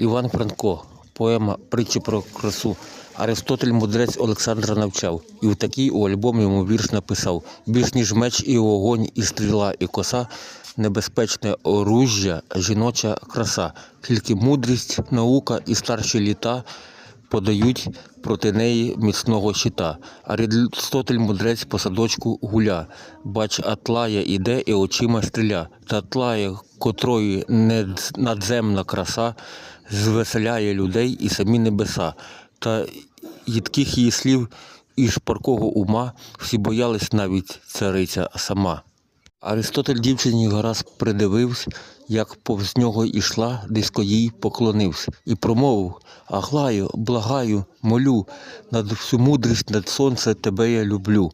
Іван Франко, поема Притчі про красу. Аристотель мудрець Олександра навчав, і в такій у альбом йому вірш написав: більш ніж меч і вогонь, і стріла, і коса, небезпечне оружжя, жіноча краса, тільки мудрість, наука і старші літа подають проти неї міцного щита. Аристотель мудрець по садочку гуля. Бач, Атлая іде і очима стріля. Та Атлая, котрої надземна краса, звеселяє людей і самі небеса. Та їдких її слів і шпаркого ума всі боялись навіть цариця сама. Аристотель дівчині гаразд придивився, як повз нього ішла, дисько їй поклонився, і промовив Аглаю, благаю, молю, над всю мудрість, над сонце тебе я люблю.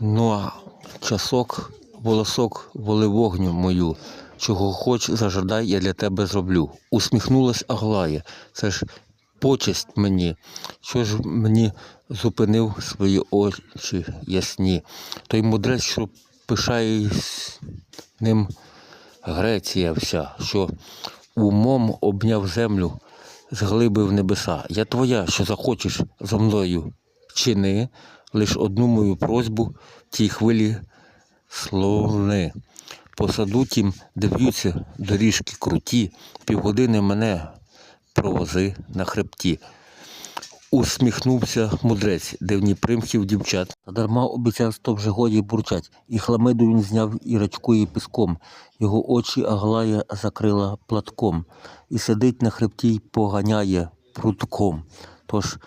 Ну а часок, волосок, воли вогню мою, чого хоч зажадай, я для тебе зроблю. Усміхнулась Аглая, це ж почесть мені, що ж мені зупинив свої очі ясні. Той мудрець, що пишається ним Греція вся, що умом обняв землю, зглибив небеса. Я твоя, що захочеш зо мною чини, лиш одну мою просьбу в тій хвилі словни. По саду тім, де в'ються доріжки круті, півгодини мене провози на хребті. Усміхнувся мудрець, дивні примхів дівчат. Дарма обіцяв, то вже годі бурчать. І хламиду він зняв і рачкує піском. Його очі Аглая закрила платком. І сидить на хребті й поганяє прутком. Тож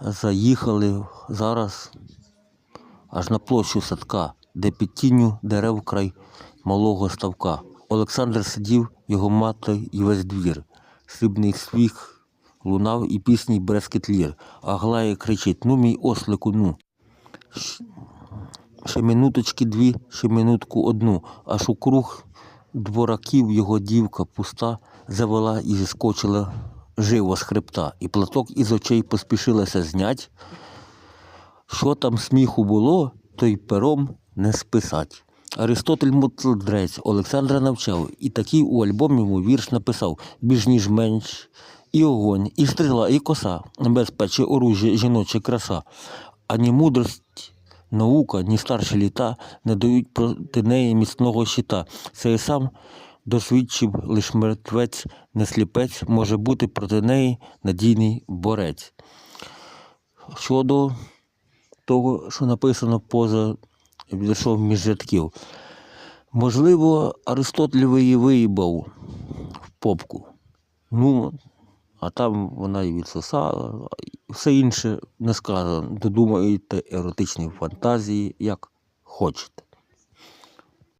заїхали зараз аж на площу садка, де під тінню дерев край малого ставка. Олександр сидів, його мати і весь двір. Срібний свіх лунав і пісній брескіт лір. Аглая кричить: Ну, мій ослику, ну. Ще минуточки дві, ще минутку одну, аж у круг двораків його дівка пуста завела і зіскочила живо з хребта, і платок із очей поспішилася знять. Що там сміху було, то й пером не списать. Аристотель мудрець Олександра навчав, і такий у альбомі йому вірш написав більш ніж менш, і огонь, і стріла, і коса, безпече оружжя, жіноча краса, ані мудрость, наука, ні старші літа не дають проти неї міцного щита. Це і сам досвідчив лиш мертвець, не сліпець, може бути проти неї надійний борець. Щодо того, що написано поза відійшов між рядків. Можливо, Аристотель її виїбав в попку. Ну, а там вона і відсосала, все інше не сказано. Додумайте еротичні фантазії, як хочете.